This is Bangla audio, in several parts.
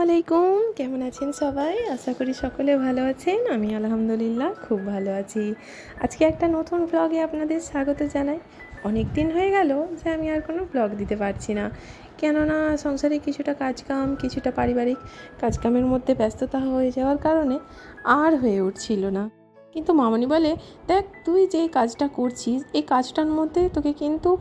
আলাইকুম। কেমন আছেন সবাই? আশা করি সকলে ভালো আছেন। আমি আলহামদুলিল্লাহ খুব ভালো আছি। আজকে একটা নতুন ব্লগে আপনাদের স্বাগত জানাই। অনেক দিন হয়ে গেল যে আমি আর কোনো ব্লগ দিতে পারছি না। কেননা সংসারে কিছুটা কাজকাম, কিছুটা পারিবারিক কাজকামের মধ্যে ব্যস্ততা হয়ে যাওয়ার কারণে আর হয়ে উঠছিল না। কিন্তু মামনি বলে, দেখ, তুই যে কাজটা করছিস, এই কাজটার মধ্যে তোকে কিন্তু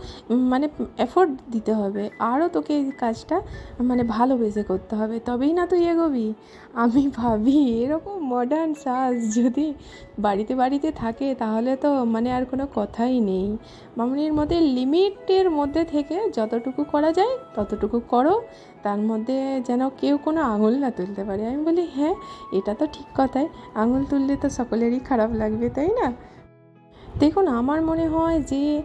মানে এফোর্ট দিতে হবে। আরও তোকে এই কাজটা মানে ভালোবেসে করতে হবে। তবেই না তুই এগোবি। আমি ভাবি, এরকম মডার্ন সাজ যদি বাড়িতে বাড়িতে থাকে, তাহলে তো মানে আর কোনো কথাই নেই। মামনির মধ্যে লিমিটের মধ্যে থেকে যতটুকু করা যায়, ততটুকু করো। তার মধ্যে যেন কেউ কোনো আঙুল না তুলতে পারে। আমি বলি হ্যাঁ এটা তো ঠিক কথাই। আঙুল তুললে তো সকলেরই খারাপ লাগবে, তাই না? দেখুন, আমার মনে হয় যে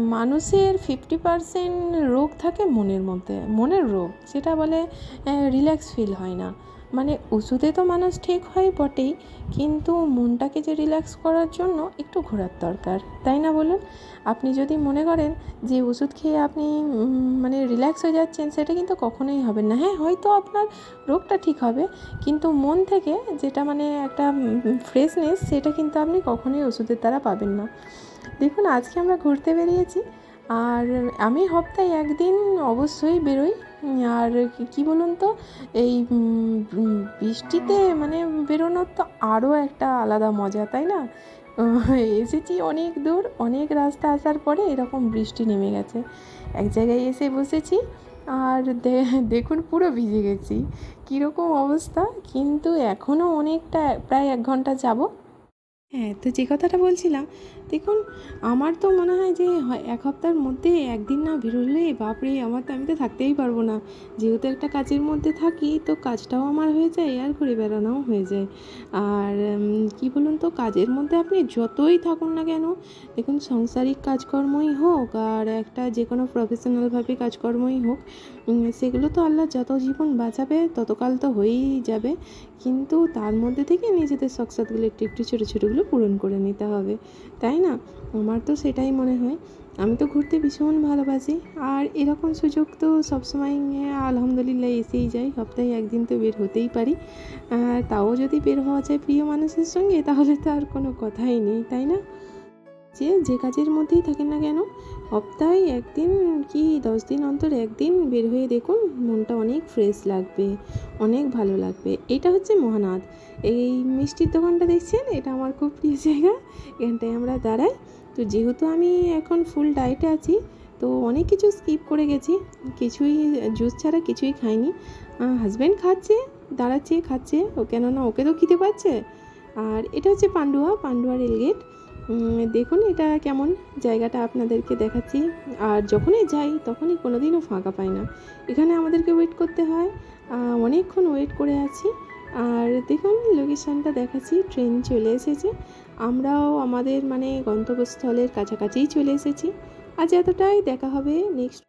মানুষের ফিফটি পারসেন্ট রোগ থাকে মনের মধ্যে, মনের রোগ, যেটা বলে রিল্যাক্স ফিল হয় না। মানে ওষুধে তো মানুষ ঠিক হয় বটেই, কিন্তু মনটাকে যে রিল্যাক্স করার জন্য একটু ঘোরার দরকার, তাই না বলুন? আপনি যদি মনে করেন যে ওষুধ খেয়ে আপনি মানে রিল্যাক্স হয়ে যাচ্ছেন, সেটা কিন্তু কখনোই হবে না। হ্যাঁ হয়তো আপনার রোগটা ঠিক হবে, কিন্তু মন থেকে যেটা মানে একটা ফ্রেশনেস সেটা কিন্তু আপনি কখনোই ওষুধের দ্বারা পাবেন না। দেখুন, আজকে আমরা ঘুরতে বেরিয়েছি, আর আমি সপ্তাহে একদিন অবশ্যই বেরোই। আর কি- বলুন তো, এই বৃষ্টিতে মানে বেরোনোর তো আরও একটা আলাদা মজা, তাই না? এসেছি অনেক দূর, অনেক রাস্তা আসার পরে এরকম বৃষ্টি নেমে গেছে। এক জায়গায় এসে বসেছি আর দেখুন পুরো ভিজে গেছি। কীরকম অবস্থা, কিন্তু এখনও অনেকটা, প্রায় এক ঘণ্টা যাব। হ্যাঁ তো যে কথাটা বলছিলাম, দেখুন, আমার তো মনে হয় যে এক সপ্তাহের মধ্যে একদিন না বেরোলে বাপরে, আমার তো আমি তো থাকতেই পারব না। যেহেতু একটা কাজের মধ্যে থাকি, তো কাজটাও আমার হয়ে যায়, আর ঘুরে বেড়ানোও হয়ে যায়। আর কি বলুন তো, কাজের মধ্যে আপনি যতই থাকুন না কেন, দেখুন, সাংসারিক কাজকর্মই হোক, আর একটা যে কোনো প্রফেশনালভাবে কাজকর্মই হোক সেগুলো তো আল্লাহ যত জীবন বাঁচাবে, ততকাল তো হয়েই যাবে। কিন্তু তার মধ্যে থেকে নিজেদের শখসাদগুলো একটু একটু ছোটো ছোটোগুলো পূরণ করে নিতে হবে। তাই না? আমার তো সেটাই মনে হয়। আমি তো ঘুরতে ভীষণ ভালোবাসি। আর এরকম সুযোগ তো সবসময় আলহামদুলিল্লাহ এসেই যায়। সপ্তাহে একদিন তো বের হতেই পারি। তাও যদি বের হওয়া যায় প্রিয় মানুষের সঙ্গে, তাহলে তো আর কোনো কথাই নেই, তাই না? যে যে কাজের মধ্যেই থাকেন না কেন, সপ্তাহে একদিন কি দশ দিন অন্তর একদিন বের হয়ে দেখুন, মনটা অনেক ফ্রেশ লাগবে, অনেক ভালো লাগবে। এটা হচ্ছে মহানাথ এই মিষ্টির দোকানটা দেখছেন? এটা আমার খুব প্রিয় জায়গা। এখানটায় আমরা দাঁড়াই। তো যেহেতু আমি এখন ফুল ডায়েটে আছি, তো অনেক কিছু স্কিপ করে গেছি। কিছুই জুস ছাড়া কিছুই খাইনি। হাজব্যান্ড খাচ্ছে, দাঁড়াচ্ছে, খাচ্ছে। ও কেননা ওকে তো খেতে পাচ্ছে। আর এটা হচ্ছে পান্ডুয়া পান্ডুয়া রেলগেট দেখুন, এটা কেমন জায়গাটা আপনাদেরকে দেখাচ্ছি। আর যখনই যাই, তখনই কোনো দিনও ফাঁকা পাই না। এখানে আমাদেরকে ওয়েট করতে হয়। অনেকক্ষণ ওয়েট করে আছি। আর দেখুন লোকেশনটা দেখাচ্ছি। ট্রেন চলে এসেছে। আমরাও আমাদের মানে গন্তব্যস্থলের কাছাকাছিই চলে এসেছি। আজ এতটাই। দেখা হবে নেক্সট